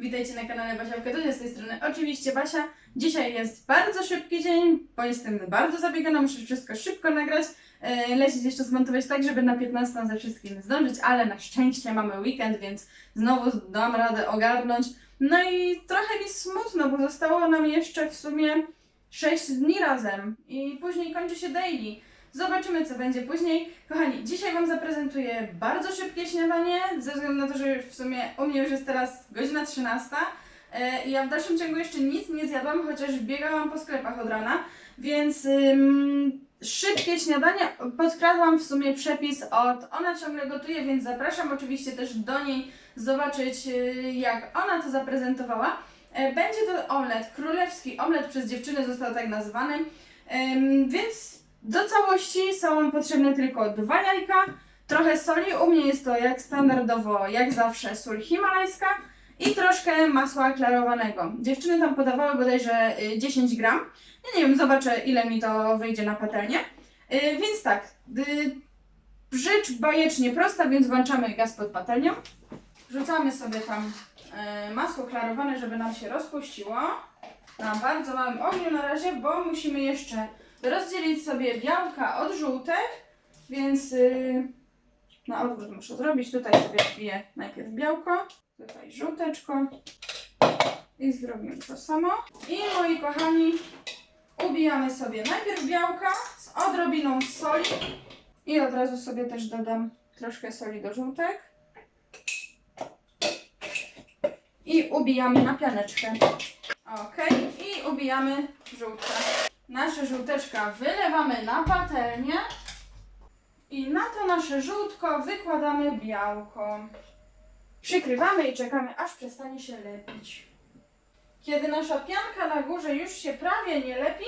Witajcie na kanale Basia Kadunia, z tej strony oczywiście Basia. Dzisiaj jest bardzo szybki dzień, bo jestem bardzo zabiegana, muszę wszystko szybko nagrać, e, lecieć jeszcze zmontować tak, żeby na 15 ze wszystkim zdążyć, ale na szczęście mamy weekend, więc znowu dam radę ogarnąć. No i trochę mi smutno, bo zostało nam jeszcze w sumie 6 dni razem i później kończy się daily. Zobaczymy, co będzie później. Kochani, dzisiaj Wam zaprezentuję bardzo szybkie śniadanie, ze względu na to, że w sumie u mnie już jest teraz godzina 13 e, i ja w dalszym ciągu jeszcze nic nie zjadłam, chociaż biegałam po sklepach od rana, więc ym, szybkie śniadanie. Podkradłam w sumie przepis od Ona ciągle gotuje, więc zapraszam oczywiście też do niej zobaczyć, y, jak ona to zaprezentowała. E, Będzie to omlet, królewski omlet przez dziewczyny został tak nazwany, Ym, więc do całości są potrzebne tylko dwa jajka, trochę soli, u mnie jest to jak standardowo, jak zawsze sól himalajska i troszkę masła klarowanego. Dziewczyny tam podawały bodajże y, 10 gram. Ja nie wiem, zobaczę ile mi to wyjdzie na patelnię. Y, Więc tak, y, rzecz bajecznie prosta, więc włączamy gaz pod patelnią. Wrzucamy sobie tam y, masło klarowane, żeby nam się rozpuściło. Na bardzo małym ogniu na razie, bo musimy jeszcze rozdzielić sobie białka od żółtek, więc yy, na odwrót muszę zrobić. Tutaj sobie wbiję najpierw białko, tutaj żółteczko i zrobimy to samo. I moi kochani, ubijamy sobie najpierw białka z odrobiną soli i od razu sobie też dodam troszkę soli do żółtek. I ubijamy na pianeczkę. Ok, i ubijamy żółtkę. Nasze żółteczka wylewamy na patelnię i na to nasze żółtko wykładamy białko. Przykrywamy i czekamy, aż przestanie się lepić. Kiedy nasza pianka na górze już się prawie nie lepi,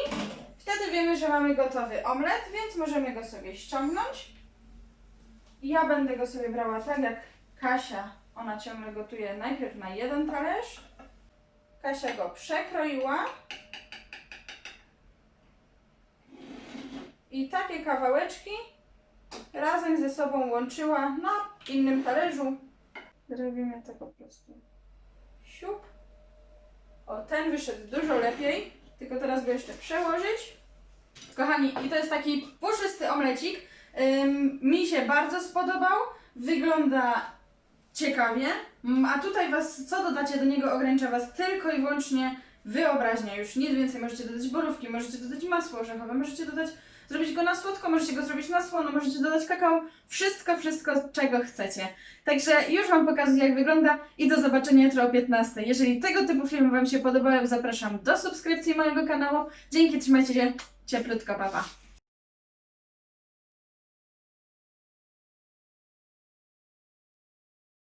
wtedy wiemy, że mamy gotowy omlet, więc możemy go sobie ściągnąć. Ja będę go sobie brała tak jak Kasia, ona ciągle gotuje najpierw na jeden talerz. Kasia go przekroiła. I takie kawałeczki razem ze sobą łączyła na innym talerzu. Zrobimy to po prostu siup. O, ten wyszedł dużo lepiej, tylko teraz go jeszcze przełożyć. Kochani, i to jest taki puszysty omlecik. Ym, mi się bardzo spodobał. Wygląda ciekawie. Mm, A tutaj was, co dodacie do niego, ogranicza was tylko i wyłącznie wyobraźnia. Już nic więcej. Możecie dodać borówki, możecie dodać masło orzechowe, możecie dodać, zrobić go na słodko, możecie go zrobić na słono, możecie dodać kakao. Wszystko, wszystko, czego chcecie. Także już Wam pokazuję, jak wygląda i do zobaczenia jutro o 15. Jeżeli tego typu filmy Wam się podobają, zapraszam do subskrypcji mojego kanału. Dzięki, trzymajcie się, cieplutko, papa. Pa.